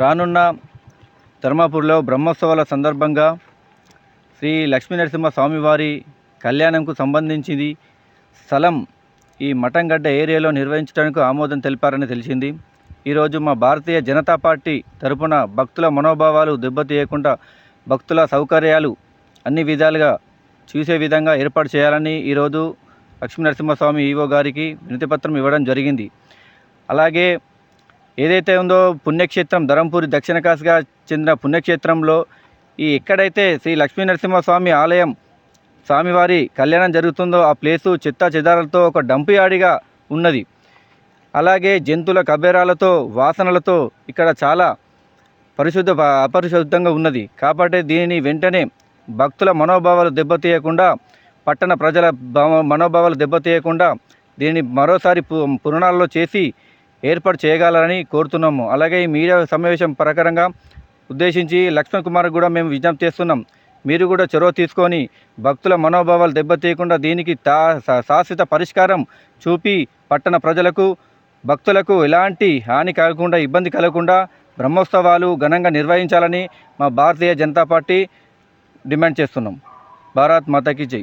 రానున్న ధర్మాపూర్లో బ్రహ్మోత్సవాల సందర్భంగా శ్రీ లక్ష్మీనరసింహ స్వామివారి కళ్యాణంకు సంబంధించింది స్థలం ఈ మఠంగడ్డ ఏరియాలో నిర్వహించడానికి ఆమోదం తెలిపారని తెలిసింది. ఈరోజు మా భారతీయ జనతా పార్టీ తరపున భక్తుల మనోభావాలు దెబ్బతీయకుండా భక్తుల సౌకర్యాలు అన్ని విధాలుగా చూసే విధంగా ఏర్పాటు చేయాలని ఈరోజు లక్ష్మీనరసింహస్వామి ఈవో గారికి వినతిపత్రం ఇవ్వడం జరిగింది. అలాగే ఏదైతే ఉందో పుణ్యక్షేత్రం ధరంపూరి దక్షిణ కాశీగా చెందిన పుణ్యక్షేత్రంలో ఈ ఎక్కడైతే శ్రీ లక్ష్మీ నరసింహస్వామి ఆలయం స్వామివారి కళ్యాణం జరుగుతుందో ఆ ప్లేసు చెత్త చెదారాలతో ఒక డంపు యాడిగా ఉన్నది. అలాగే జంతువుల కబేరాలతో వాసనలతో ఇక్కడ చాలా పరిశుద్ధ అపరిశుద్ధంగా ఉన్నది. కాబట్టి దీనిని వెంటనే భక్తుల మనోభావాలు దెబ్బతీయకుండా పట్టణ ప్రజల మనోభావాలు దెబ్బతీయకుండా దీనిని మరోసారి పు పురాణాల్లో చేసి ఏర్పాటు చేయగలరని కోరుతున్నాము. అలాగే ఈ మీడియా సమావేశం ప్రకారంగా ఉద్దేశించి లక్ష్మణ్ కుమార్ కూడా మేము విజ్ఞప్తి చేస్తున్నాం. మీరు కూడా చొరవ తీసుకొని భక్తుల మనోభావాలు దెబ్బతీయకుండా దీనికి తా శాశ్వత పరిష్కారం చూపి పట్టణ ప్రజలకు భక్తులకు ఎలాంటి హాని కలగకుండా ఇబ్బంది కలగకుండా బ్రహ్మోత్సవాలు ఘనంగా నిర్వహించాలని మా భారతీయ జనతా పార్టీ డిమాండ్ చేస్తున్నాం. భారత్ మాతాకి జై.